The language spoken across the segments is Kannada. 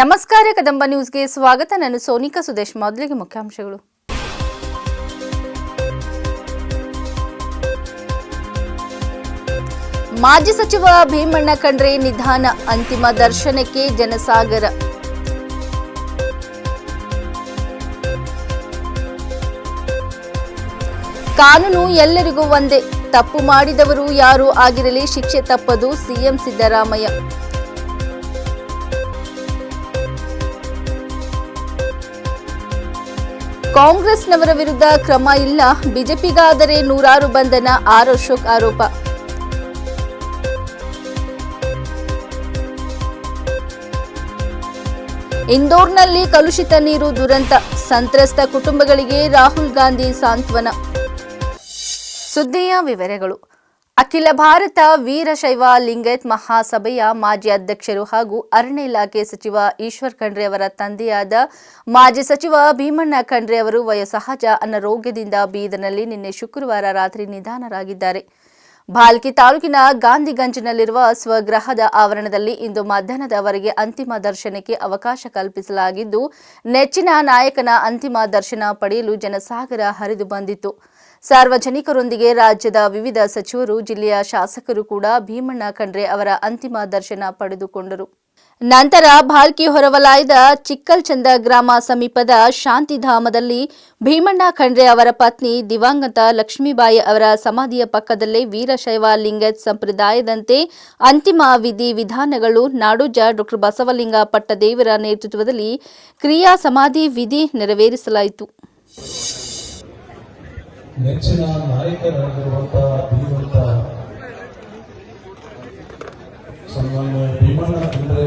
ನಮಸ್ಕಾರ, ಕದಂಬ ನ್ಯೂಸ್ಗೆ ಸ್ವಾಗತ. ನಾನು ಸೋನಿಕಾ ಸುದೇಶ್. ಮೊದಲಿಗೆ ಮುಖ್ಯಾಂಶಗಳು. ಮಾಜಿ ಸಚಿವ ಭೀಮಣ್ಣ ಖಂಡ್ರೆ ನಿಧಾನ ಅಂತಿಮ ದರ್ಶನಕ್ಕೆ ಜನಸಾಗರ. ಕಾನೂನು ಎಲ್ಲರಿಗೂ ಒಂದೇ. ತಪ್ಪು ಮಾಡಿದವರು ಯಾರು ಆಗಿರಲಿ, ಶಿಕ್ಷೆ ತಪ್ಪದು ಸಿಎಂ ಸಿದ್ದರಾಮಯ್ಯ. ಕಾಂಗ್ರೆಸ್ನವರ ವಿರುದ್ಧ ಕ್ರಮ ಇಲ್ಲ. ಬಿಜೆಪಿಗಾದರೆ ನೂರಾರು ಬಂಧನ, ಆರ್ ಅಶೋಕ್ ಆರೋಪ. ಇಂದೋರ್ನಲ್ಲಿ ಕಲುಷಿತ ನೀರು ದುರಂತ. ಸಂತ್ರಸ್ತ ಕುಟುಂಬಗಳಿಗೆ ರಾಹುಲ್ ಗಾಂಧಿ ಸಾಂತ್ವನ. ಸುದ್ದಿಯ ವಿವರಗಳು. ಅಖಿಲ ಭಾರತ ವೀರಶೈವ ಲಿಂಗಾಯತ್ ಮಹಾಸಭೆಯ ಮಾಜಿ ಅಧ್ಯಕ್ಷರು ಹಾಗೂ ಅರಣ್ಯ ಇಲಾಖೆ ಸಚಿವ ಈಶ್ವರ್ ಖಂಡ್ರೆ ಅವರ ತಂದೆಯಾದ ಮಾಜಿ ಸಚಿವ ಭೀಮಣ್ಣ ಖಂಡ್ರೆ ಅವರು ವಯೋಸಹಜ ಅನಾರೋಗ್ಯದಿಂದ ಬೀದರ್ನಲ್ಲಿ ನಿನ್ನೆ ಶುಕ್ರವಾರ ರಾತ್ರಿ ನಿಧನರಾಗಿದ್ದಾರೆ. ಭಾಲ್ಕಿ ತಾಲೂಕಿನ ಗಾಂಧಿಗಂಜ್ನಲ್ಲಿರುವ ಸ್ವಗ್ರಹದ ಆವರಣದಲ್ಲಿ ಇಂದು ಮಧ್ಯಾಹ್ನದವರೆಗೆ ಅಂತಿಮ ದರ್ಶನಕ್ಕೆ ಅವಕಾಶ ಕಲ್ಪಿಸಲಾಗಿದ್ದು, ನೆಚ್ಚಿನ ನಾಯಕನ ಅಂತಿಮ ದರ್ಶನ ಪಡೆಯಲು ಜನಸಾಗರ ಹರಿದು ಬಂದಿತ್ತು. ಸಾರ್ವಜನಿಕರೊಂದಿಗೆ ರಾಜ್ಯದ ವಿವಿಧ ಸಚಿವರು, ಜಿಲ್ಲೆಯ ಶಾಸಕರು ಕೂಡ ಭೀಮಣ್ಣ ಖಂಡ್ರೆ ಅವರ ಅಂತಿಮ ದರ್ಶನ ಪಡೆದುಕೊಂಡರು. ನಂತರ ಭಾಲ್ಕಿ ಹೊರವಲಯದ ಚಿಕ್ಕಲ್ಚಂದ ಗ್ರಾಮ ಸಮೀಪದ ಶಾಂತಿಧಾಮದಲ್ಲಿ ಭೀಮಣ್ಣ ಖಂಡ್ರೆ ಅವರ ಪತ್ನಿ ದಿವಂಗತ ಲಕ್ಷ್ಮೀಬಾಯಿ ಅವರ ಸಮಾಧಿಯ ಪಕ್ಕದಲ್ಲೇ ವೀರಶೈವ ಲಿಂಗಾಯತ್ ಸಂಪ್ರದಾಯದಂತೆ ಅಂತಿಮ ವಿಧಿ ವಿಧಾನಗಳು, ನಾಡೋಜ ಡಾಕ್ಟರ್ ಬಸವಲಿಂಗ ಪಟ್ಟದೇವರ ನೇತೃತ್ವದಲ್ಲಿ ಕ್ರಿಯಾ ಸಮಾಧಿ ವಿಧಿ ನೆರವೇರಿಸಲಾಯಿತು. ನೆಚ್ಚಿನ ನಾಯಕರಾಗಿರುವಂತಹ ಭೀಮಂತ. ಸನ್ಮಾನ್ಯ ಭೀಮಣ್ಣ ಖಂಡ್ರೆ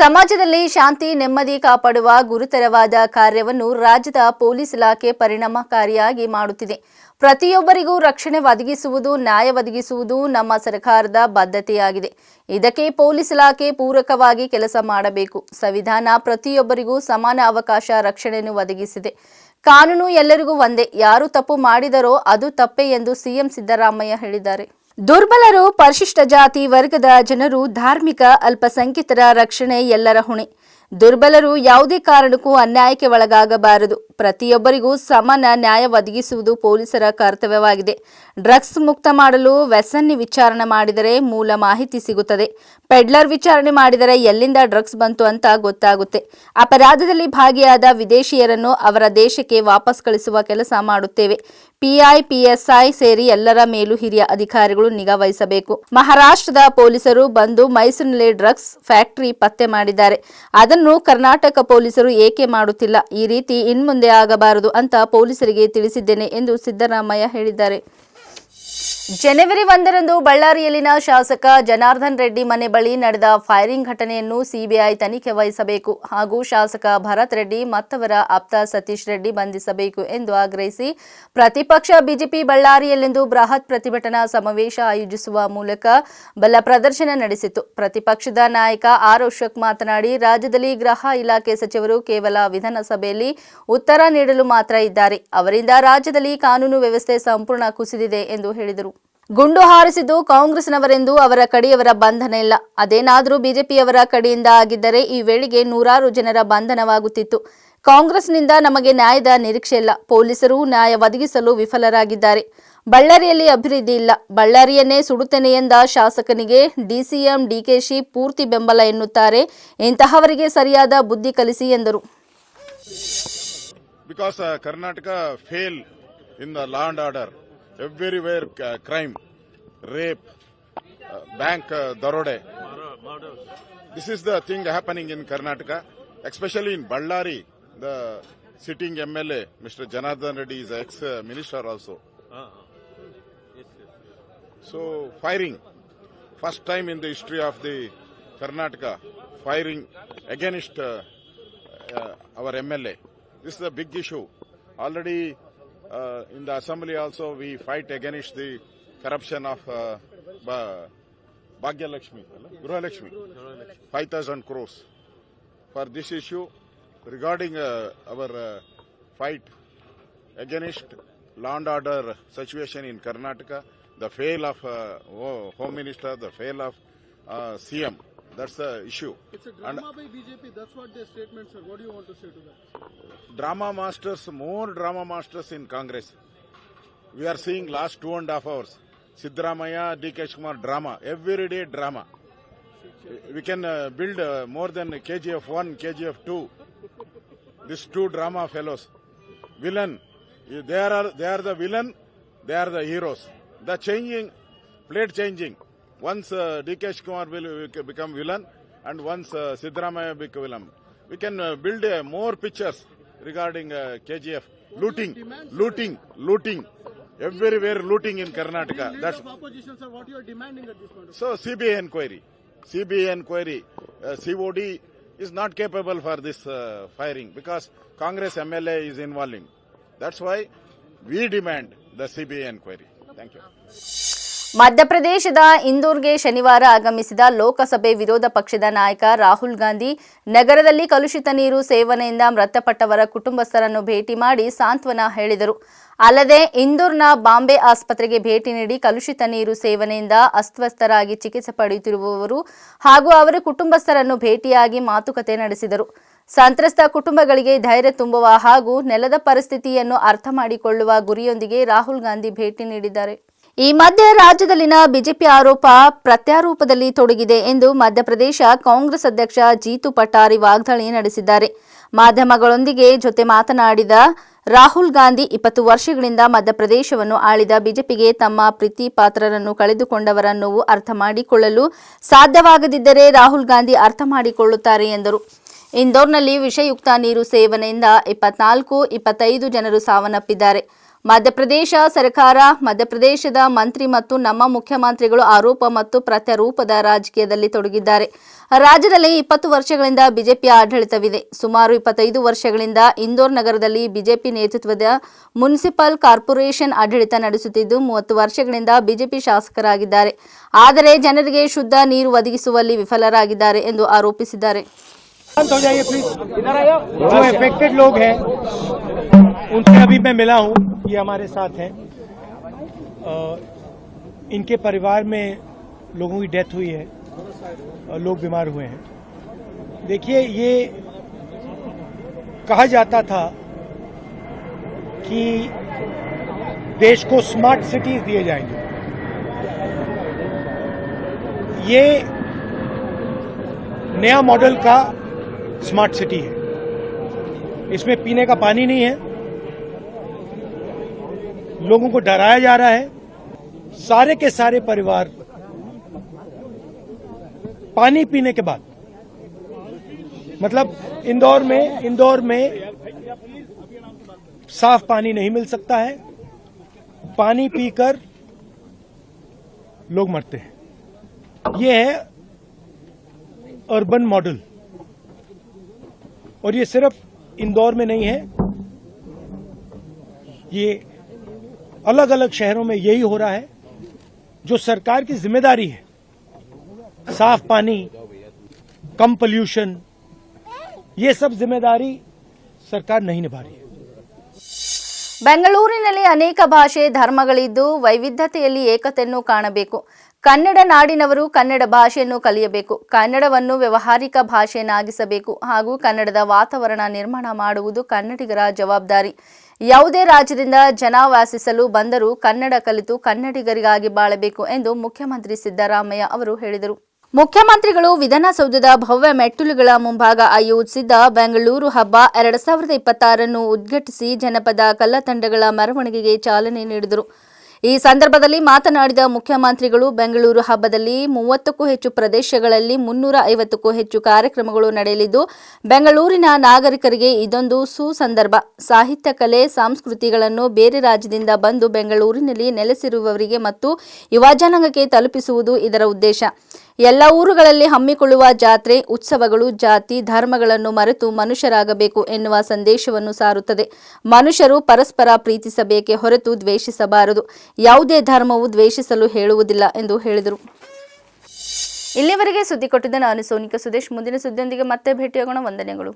ಸಮಾಜದಲ್ಲಿ ಶಾಂತಿ, ನೆಮ್ಮದಿ ಕಾಪಾಡುವ ಗುರುತರವಾದ ಕಾರ್ಯವನ್ನು ರಾಜ್ಯದ ಪೊಲೀಸ್ ಇಲಾಖೆ ಪರಿಣಾಮಕಾರಿಯಾಗಿ ಮಾಡುತ್ತಿದೆ. ಪ್ರತಿಯೊಬ್ಬರಿಗೂ ರಕ್ಷಣೆ ಒದಗಿಸುವುದು, ನ್ಯಾಯ ಒದಗಿಸುವುದು ನಮ್ಮ ಸರ್ಕಾರದ ಬದ್ಧತೆಯಾಗಿದೆ ಇದಕ್ಕೆ ಪೊಲೀಸ್ ಇಲಾಖೆ ಪೂರಕವಾಗಿ ಕೆಲಸ ಮಾಡಬೇಕು. ಸಂವಿಧಾನ ಪ್ರತಿಯೊಬ್ಬರಿಗೂ ಸಮಾನ ಅವಕಾಶ ರಕ್ಷಣೆಯನ್ನು ಒದಗಿಸಿದೆ. ಕಾನೂನು ಎಲ್ಲರಿಗೂ ಒಂದೇ. ಯಾರು ತಪ್ಪು ಮಾಡಿದರೋ ಅದು ತಪ್ಪೇ ಎಂದು ಸಿಎಂ ಸಿದ್ದರಾಮಯ್ಯ ಹೇಳಿದ್ದಾರೆ. ದುರ್ಬಲರು ಪರಿಶಿಷ್ಟ ಜಾತಿ ವರ್ಗದ ಜನರು ಧಾರ್ಮಿಕ ಅಲ್ಪಸಂಖ್ಯಾತರ ರಕ್ಷಣೆ ಎಲ್ಲರ ಹೊಣೆ. ದುರ್ಬಲರು ಯಾವುದೇ ಕಾರಣಕ್ಕೂ ಅನ್ಯಾಯಕ್ಕೆ ಒಳಗಾಗಬಾರದು. ಪ್ರತಿಯೊಬ್ಬರಿಗೂ ಸಮಾನ ನ್ಯಾಯ ಒದಗಿಸುವುದು ಪೊಲೀಸರ ಕರ್ತವ್ಯವಾಗಿದೆ. ಡ್ರಗ್ಸ್ ಮುಕ್ತ ಮಾಡಲು ವ್ಯಸನ್ನಿ ವಿಚಾರಣೆ ಮಾಡಿದರೆ ಮೂಲ ಮಾಹಿತಿ ಸಿಗುತ್ತದೆ. ಪೆಡ್ಲರ್ ವಿಚಾರಣೆ ಮಾಡಿದರೆ ಎಲ್ಲಿಂದ ಡ್ರಗ್ಸ್ ಬಂತು ಅಂತ ಗೊತ್ತಾಗುತ್ತೆ. ಅಪರಾಧದಲ್ಲಿ ಭಾಗಿಯಾದ ವಿದೇಶಿಯರನ್ನು ಅವರ ದೇಶಕ್ಕೆ ವಾಪಸ್ ಕಳಿಸುವ ಕೆಲಸ ಮಾಡುತ್ತೇವೆ. ಪಿಐ ಪಿಎಸ್ಐ ಸೇರಿ ಎಲ್ಲರ ಮೇಲೂ ಹಿರಿಯ ಅಧಿಕಾರಿಗಳು ನಿಗಾ ವಹಿಸಬೇಕು. ಮಹಾರಾಷ್ಟ್ರದ ಪೊಲೀಸರು ಬಂದು ಮೈಸೂರಿನಲ್ಲಿ ಡ್ರಗ್ಸ್ ಫ್ಯಾಕ್ಟರಿ ಪತ್ತೆ ಮಾಡಿದ್ದಾರೆ. ಅದನ್ನು ಕರ್ನಾಟಕ ಪೊಲೀಸರು ಏಕೆ ಮಾಡುತ್ತಿಲ್ಲ? ಈ ರೀತಿ ಇನ್ಮುಂದೆ ಆಗಬಾರದು ಅಂತ ಪೊಲೀಸರಿಗೆ ತಿಳಿಸಿದ್ದೇನೆ ಎಂದು ಸಿದ್ದರಾಮಯ್ಯ ಹೇಳಿದ್ದಾರೆ. ಜನವರಿ ಒಂದರಂದು ಬಳ್ಳಾರಿಯಲ್ಲಿನ ಶಾಸಕ ಜನಾರ್ದನ್ ರೆಡ್ಡಿ ಮನೆ ಬಳಿ ನಡೆದ ಫೈರಿಂಗ್ ಘಟನೆಯನ್ನು ಸಿಬಿಐ ತನಿಖೆ ವಹಿಸಬೇಕು ಹಾಗೂ ಶಾಸಕ ಭರತ್ ರೆಡ್ಡಿ ಮತ್ತವರ ಆಪ್ತ ಸತೀಶ್ ರೆಡ್ಡಿ ಬಂಧಿಸಬೇಕು ಎಂದು ಆಗ್ರಹಿಸಿ ಪ್ರತಿಪಕ್ಷ ಬಿಜೆಪಿ ಬಳ್ಳಾರಿಯಲ್ಲಿಂದು ಬೃಹತ್ ಪ್ರತಿಭಟನಾ ಸಮಾವೇಶ ಆಯೋಜಿಸುವ ಮೂಲಕ ಬಲ ಪ್ರದರ್ಶನ ನಡೆಸಿತು ಪ್ರತಿಪಕ್ಷದ ನಾಯಕ ಆರ್ ಅಶೋಕ್ ಮಾತನಾಡಿ, ರಾಜ್ಯದಲ್ಲಿ ಗೃಹ ಇಲಾಖೆ ಸಚಿವರು ಕೇವಲ ವಿಧಾನಸಭೆಯಲ್ಲಿ ಉತ್ತರ ನೀಡಲು ಮಾತ್ರ ಇದ್ದಾರೆ. ಅವರಿಂದ ರಾಜ್ಯದಲ್ಲಿ ಕಾನೂನು ವ್ಯವಸ್ಥೆ ಸಂಪೂರ್ಣ ಕುಸಿದಿದೆ ಎಂದು ಹೇಳಿದರು. ಗುಂಡು ಹಾರಿಸಿದ್ದು ಕಾಂಗ್ರೆಸ್ನವರೆಂದು ಅವರ ಕಡೆಯವರ ಬಂಧನ ಇಲ್ಲ. ಅದೇನಾದರೂ ಬಿಜೆಪಿಯವರ ಕಡೆಯಿಂದ ಆಗಿದ್ದರೆ ಈ ವೇಳೆಗೆ ನೂರಾರು ಜನರ ಬಂಧನವಾಗುತ್ತಿತ್ತು. ಕಾಂಗ್ರೆಸ್ನಿಂದ ನಮಗೆ ನ್ಯಾಯದ ನಿರೀಕ್ಷೆ ಇಲ್ಲ. ಪೊಲೀಸರು ನ್ಯಾಯ ಒದಗಿಸಲು ವಿಫಲರಾಗಿದ್ದಾರೆ. ಬಳ್ಳಾರಿಯಲ್ಲಿ ಅಭಿವೃದ್ಧಿ ಇಲ್ಲ. ಬಳ್ಳಾರಿಯನ್ನೇ ಸುಡುತ್ತೇನೆ ಎಂದ ಶಾಸಕನಿಗೆ ಡಿಸಿಎಂ ಡಿಕೆಶಿ ಪೂರ್ತಿ ಬೆಂಬಲ ಎನ್ನುತ್ತಾರೆ. ಇಂತಹವರಿಗೆ ಸರಿಯಾದ ಬುದ್ಧಿ ಕಲಿಸಿ ಎಂದರು. Because Karnataka fail in the order. Everywhere uh, crime, rape, uh, bank uh, darode, This is the thing happening in Karnataka, especially in Ballari. The sitting MLA, Mr. Janardhan Reddy, is ex-minister also. So firing, first time in the history of the Karnataka, firing against uh, uh, our MLA. This is a big issue. Already uh, in the assembly also we fight against the corruption of uh, ba- Bhagya Lakshmi, Gruha Lakshmi, 5,000 crores. For this issue, regarding uh, our uh, fight against law and order situation in Karnataka, the fail of uh, Home Minister, the fail of uh, CM, that's the issue. It's a And drama by BJP. That's what their statement, sir. What do you want to say to that? drama masters, more drama masters in Congress. We are seeing last two and a half hours. Sidramaya, DK Kumar drama, everyday drama. We can uh, build uh, more than KGF 1, KGF 2. These two drama fellows. Villain. They are, they are the villain, they are the heroes. The changing, plate changing. Once uh, DK Kumar will become villain and once uh, Sidramaya become villain. We can uh, build uh, more pictures regarding uh, KGF. Looting, looting, looting. Everywhere looting in Karnataka. That's opposition, sir. What you are demanding at this point? So CBI inquiry. CBI inquiry. Uh, COD is not capable for this uh, firing because Congress MLA is involving. That's why we demand the CBI inquiry. Thank you. ಮಧ್ಯಪ್ರದೇಶದ ಇಂದೋರ್ಗೆ ಶನಿವಾರ ಆಗಮಿಸಿದ ಲೋಕಸಭೆ ವಿರೋಧ ಪಕ್ಷದ ನಾಯಕ ರಾಹುಲ್ ಗಾಂಧಿ ನಗರದಲ್ಲಿ ಕಲುಷಿತ ನೀರು ಸೇವನೆಯಿಂದ ಮೃತಪಟ್ಟವರ ಕುಟುಂಬಸ್ಥರನ್ನು ಭೇಟಿ ಮಾಡಿ ಸಾಂತ್ವನ ಹೇಳಿದರು. ಅಲ್ಲದೆ ಇಂದೂರ್ನ ಬಾಂಬೆ ಆಸ್ಪತ್ರೆಗೆ ಭೇಟಿ ನೀಡಿ ಕಲುಷಿತ ನೀರು ಸೇವನೆಯಿಂದ ಅಸ್ವಸ್ಥರಾಗಿ ಚಿಕಿತ್ಸೆ ಪಡೆಯುತ್ತಿರುವವರು ಹಾಗೂ ಅವರ ಕುಟುಂಬಸ್ಥರನ್ನು ಭೇಟಿಯಾಗಿ ಮಾತುಕತೆ ನಡೆಸಿದರು. ಸಂತ್ರಸ್ತ ಕುಟುಂಬಗಳಿಗೆ ಧೈರ್ಯ ತುಂಬುವ ಹಾಗೂ ನೆಲದ ಪರಿಸ್ಥಿತಿಯನ್ನು ಅರ್ಥ ಮಾಡಿಕೊಳ್ಳುವ ಗುರಿಯೊಂದಿಗೆ ರಾಹುಲ್ ಗಾಂಧಿ ಭೇಟಿ ನೀಡಿದ್ದಾರೆ. ಈ ಮಧ್ಯೆ ರಾಜ್ಯದಲ್ಲಿನ ಬಿಜೆಪಿ ಆರೋಪ ಪ್ರತ್ಯಾರೋಪದಲ್ಲಿ ತೊಡಗಿದೆ ಎಂದು ಮಧ್ಯಪ್ರದೇಶ ಕಾಂಗ್ರೆಸ್ ಅಧ್ಯಕ್ಷ ಜೀತು ಪಟಾರಿ ವಾಗ್ದಾಳಿ ನಡೆಸಿದ್ದಾರೆ. ಮಾಧ್ಯಮಗಳೊಂದಿಗೆ ಜೊತೆ ಮಾತನಾಡಿದ ರಾಹುಲ್ ಗಾಂಧಿ ಇಪ್ಪತ್ತು ವರ್ಷಗಳಿಂದ ಮಧ್ಯಪ್ರದೇಶವನ್ನು ಆಳಿದ ಬಿಜೆಪಿಗೆ ತಮ್ಮ ಪ್ರೀತಿ ಪಾತ್ರರನ್ನು ಕಳೆದುಕೊಂಡವರ ನೋವು ಅರ್ಥ ಮಾಡಿಕೊಳ್ಳಲು ಸಾಧ್ಯವಾಗದಿದ್ದರೆ ರಾಹುಲ್ ಗಾಂಧಿ ಅರ್ಥ ಮಾಡಿಕೊಳ್ಳುತ್ತಾರೆ ಎಂದರು. ಇಂದೋರ್ನಲ್ಲಿ ವಿಷಯುಕ್ತ ನೀರು ಸೇವನೆಯಿಂದ ಇಪ್ಪತ್ನಾಲ್ಕು, ಇಪ್ಪತ್ತೈದು ಜನರು ಸಾವನ್ನಪ್ಪಿದ್ದಾರೆ. ಮಧ್ಯಪ್ರದೇಶ ಸರ್ಕಾರ ಮಧ್ಯಪ್ರದೇಶದ ಮಂತ್ರಿ ಮತ್ತು ನಮ್ಮ ಮುಖ್ಯಮಂತ್ರಿಗಳು ಆರೋಪ ಮತ್ತು ಪ್ರತ್ಯಾರೋಪದ ರಾಜಕೀಯದಲ್ಲಿ ತೊಡಗಿದ್ದಾರೆ ರಾಜ್ಯದಲ್ಲಿ ಇಪ್ಪತ್ತು ವರ್ಷಗಳಿಂದ ಬಿಜೆಪಿ ಆಡಳಿತವಿದೆ ಸುಮಾರು ಇಪ್ಪತ್ತೈದು ವರ್ಷಗಳಿಂದ ಇಂದೋರ್ ನಗರದಲ್ಲಿ ಬಿಜೆಪಿ ನೇತೃತ್ವದ ಮುನ್ಸಿಪಲ್ ಕಾರ್ಪೊರೇಷನ್ ಆಡಳಿತ ನಡೆಸುತ್ತಿದ್ದು ಮೂವತ್ತು ವರ್ಷಗಳಿಂದ ಬಿಜೆಪಿ ಶಾಸಕರಾಗಿದ್ದಾರೆ ಆದರೆ ಜನರಿಗೆ ಶುದ್ಧ ನೀರು ಒದಗಿಸುವಲ್ಲಿ ವಿಫಲರಾಗಿದ್ದಾರೆ ಎಂದು ಆರೋಪಿಸಿದ್ದಾರೆ शांत हो जाइए प्लीज जो इफेक्टेड लोग हैं उनसे अभी मैं मिला हूं ये हमारे साथ हैं। इनके परिवार में लोगों की डेथ हुई है और लोग बीमार हुए हैं। देखिए, ये कहा जाता था कि देश को स्मार्ट सिटीज़ दिए जाएँगे। ये नया मॉडल का स्मार्ट सिटी है। इसमें पीने का पानी नहीं है। लोगों को डराया जा रहा है। सारे के सारे परिवार पानी पीने के बाद मतलब इंदौर में इंदौर में साफ़ पानी नहीं मिल सकता है। पानी पीकर लोग मरते हैं। ये है अर्बन मॉडल और ये सिर्फ़ इंदौर में नहीं है, ये अलग अलग शहरों में यही हो रहा है जो सरकार की जिम्मेदारी है साफ पानी कम पोल्यूशन ये सब जिम्मेदारी सरकार नहीं निभा रही है ಬೆಂಗಳೂರಿನಲ್ಲಿ ಅನೇಕ ಭಾಷೆ ಧರ್ಮಗಳಿದ್ದು ವೈವಿಧ್ಯತೆಯಲ್ಲಿ ಏಕತೆಯನ್ನು ಕಾಣಬೇಕು ಕನ್ನಡ ನಾಡಿನವರು ಕನ್ನಡ ಭಾಷೆಯನ್ನು ಕಲಿಯಬೇಕು ಕನ್ನಡವನ್ನು ವ್ಯವಹಾರಿಕ ಭಾಷೆಯನ್ನಾಗಿಸಬೇಕು ಹಾಗೂ ಕನ್ನಡದ ವಾತಾವರಣ ನಿರ್ಮಾಣ ಮಾಡುವುದು ಕನ್ನಡಿಗರ ಜವಾಬ್ದಾರಿ ಯಾವುದೇ ರಾಜ್ಯದಿಂದ ಜನ ವಾಸಿಸಲು ಬಂದರೂ ಕನ್ನಡ ಕಲಿತು ಕನ್ನಡಿಗರಿಗಾಗಿ ಬಾಳಬೇಕು ಎಂದು ಮುಖ್ಯಮಂತ್ರಿ ಸಿದ್ದರಾಮಯ್ಯ ಅವರು ಹೇಳಿದರು. ಮುಖ್ಯಮಂತ್ರಿಗಳು ವಿಧಾನಸೌಧದ ಭವ್ಯ ಮೆಟ್ಟಿಲುಗಳ ಮುಂಭಾಗ ಆಯೋಜಿಸಿದ್ದ ಬೆಂಗಳೂರು ಹಬ್ಬ ಎರಡ್ ಸಾವಿರದ ಇಪ್ಪತ್ತಾರನ್ನು ಉದ್ಘಾಟಿಸಿ ಜನಪದ ಕಲ್ಲತಂಡಗಳ ಮೆರವಣಿಗೆಗೆ ಚಾಲನೆ ನೀಡಿದರು. ಈ ಸಂದರ್ಭದಲ್ಲಿ ಮಾತನಾಡಿದ ಮುಖ್ಯಮಂತ್ರಿಗಳು, ಬೆಂಗಳೂರು ಹಬ್ಬದಲ್ಲಿ ಮೂವತ್ತಕ್ಕೂ ಹೆಚ್ಚು ಪ್ರದೇಶಗಳಲ್ಲಿ ಮುನ್ನೂರ ಐವತ್ತಕ್ಕೂ ಹೆಚ್ಚು ಕಾರ್ಯಕ್ರಮಗಳು ನಡೆಯಲಿದ್ದು, ಬೆಂಗಳೂರಿನ ನಾಗರಿಕರಿಗೆ ಇದೊಂದು ಸುಸಂದರ್ಭ. ಸಾಹಿತ್ಯ, ಕಲೆ, ಸಂಸ್ಕೃತಿಗಳನ್ನು ಬೇರೆ ರಾಜ್ಯದಿಂದ ಬಂದು ಬೆಂಗಳೂರಿನಲ್ಲಿ ನೆಲೆಸಿರುವವರಿಗೆ ಮತ್ತು ಯುವಜನಾಂಗಕ್ಕೆ ತಲುಪಿಸುವುದು ಇದರ ಉದ್ದೇಶ. ಎಲ್ಲ ಊರುಗಳಲ್ಲಿ ಹಮ್ಮಿಕೊಳ್ಳುವ ಜಾತ್ರೆ, ಉತ್ಸವಗಳು, ಜಾತಿ, ಧರ್ಮಗಳನ್ನು ಮರೆತು ಮನುಷ್ಯರಾಗಬೇಕು ಎನ್ನುವ ಸಂದೇಶವನ್ನು ಸಾರುತ್ತದೆ. ಮನುಷ್ಯರು ಪರಸ್ಪರ ಪ್ರೀತಿಸಬೇಕೆ ಹೊರತು ದ್ವೇಷಿಸಬಾರದು. ಯಾವುದೇ ಧರ್ಮವು ದ್ವೇಷಿಸಲು ಹೇಳುವುದಿಲ್ಲ ಎಂದು ಹೇಳಿದರು. ಇಲ್ಲಿವರೆಗೆ ಸುದ್ದಿ ಕೊಟ್ಟಿದ್ದ ನಾನು ಸೋನಿಕಾ ಸುದೇಶ್. ಮುಂದಿನ ಸುದ್ದಿಯೊಂದಿಗೆ ಮತ್ತೆ ಭೇಟಿಯಾಗೋಣ. ವಂದನೆಗಳು.